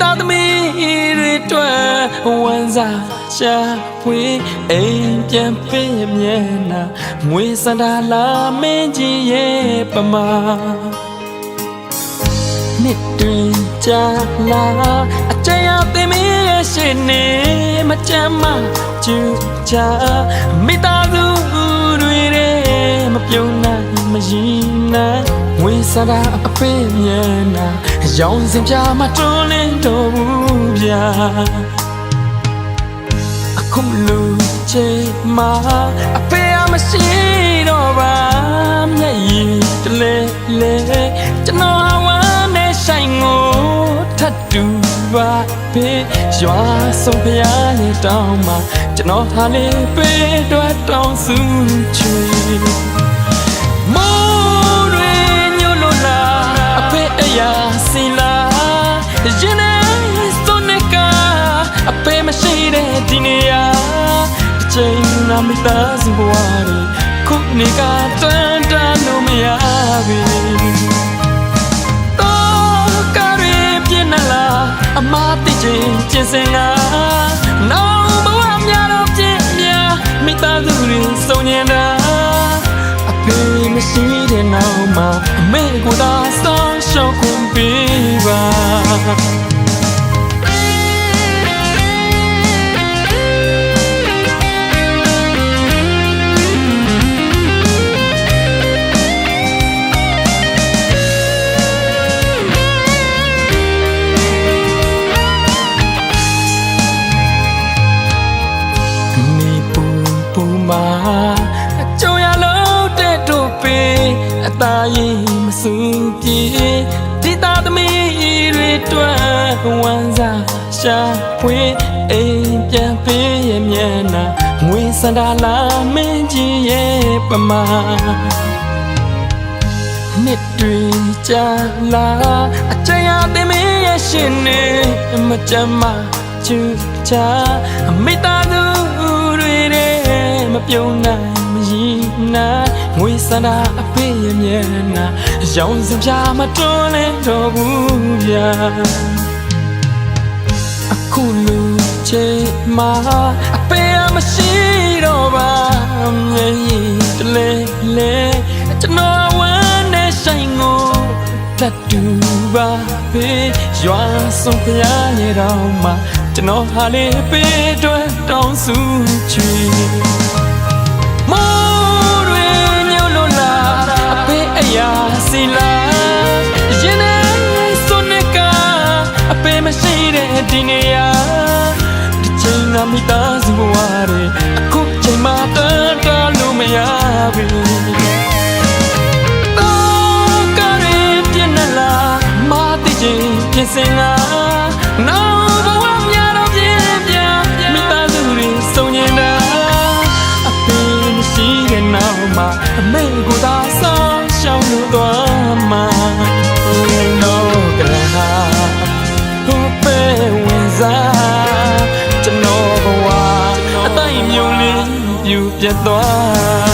သားသမီးတွေတွေ့ဝမ်းစာရှာဖွေအိမ်ပြန်ပေးမျက်နှာငွေစန္ဒာလာမင်းကြီးရဲ့ပမာနှစ်တွင်ကြာလာအကြရပင်မရဲ့ရှိနေမကြမ်းမကျူချာမိသားစုတွေတဲ့မပြုံးနိုင်မရင်းနိုင်ဝေ စရာအဖေးမျက်နှာရောင်စင်ပြမတွန်းလင်းတော်ဘူးဗျာအခုလူချေမှာအဖေအမရှိတော့ပါမျက်ရည်တလဲလဲကျွန်တော်ဟာဝမ်းနဲ့ဆိုင်ကိုထတ်တူပါဖေးရွာဆုံးဖျားရဲ့တောင်းမှာကျွန်တော်ဟာလေးပေးတော့တောင်းစုချွေမိုး န်နာမိသားစုဘဝတွေခုနေကတွန်းတန်းလို့မရပြီတော့ကရီပြင်းနလာ အမတိချင်းကျင်စင်လာနောက်ဘဝများတော့ပြင်းများမိသားစုတွေစုံညင်တာအဖေမရှိတဲ့နောက်မှာအမေကိုသာစောင်းရှောက်ခွင့်ပေးပါ မာအကြုံရလို့တဲ့တို့ပေအသားရင်မစူပြေဒီသားသမီးတွေတွေ့ဝမ်းစားရှာဖွေအိမ်ပြန်ပေးရမျက်နှာငွေစန္ဒာလာမင်းကြီးရဲ့ပမာနှစ်တွေကြာလာအကြရတဲ့မင်းရဲ့ရှင်နေမကြမ်းမချူချာအမိသားစုတွေတဲ့မ ပြုံးနိုင်မရည်နိုင်ငွေစန္ဒာအဖေးရဲ့မျက်နှာရောင်စင်ပြမတွန်းလဲတော့ဘူးဗျာအခုလူချေမှာအဖေအမရှိတော့ပါမျက်ရည်တလဲလဲကျွန်တော်ဝမ်းနဲ့ဆိုင်ကိုတတူပါပဲရွာဆုံးဖျားရတော့မှကျွန်တော်ဟာလေးပေးတော့တောင်းစုချွေ ဒီနေရာဒီချိန်ကမိသားစုဘဝတွေအခုချိန်မှတန်တလို့မရဘူးတော့ကရီပြင်းနလာမာတိချင်းပြင်စင်လာနောက်ဘဝများတော့ပြင်းပြမိသားစုတွေစုံညင်တာအဖေမရှိတဲ့နောက်မှာအမေကိုသာဆောင်းရှောင်းလို့သွား ပြတ်သွား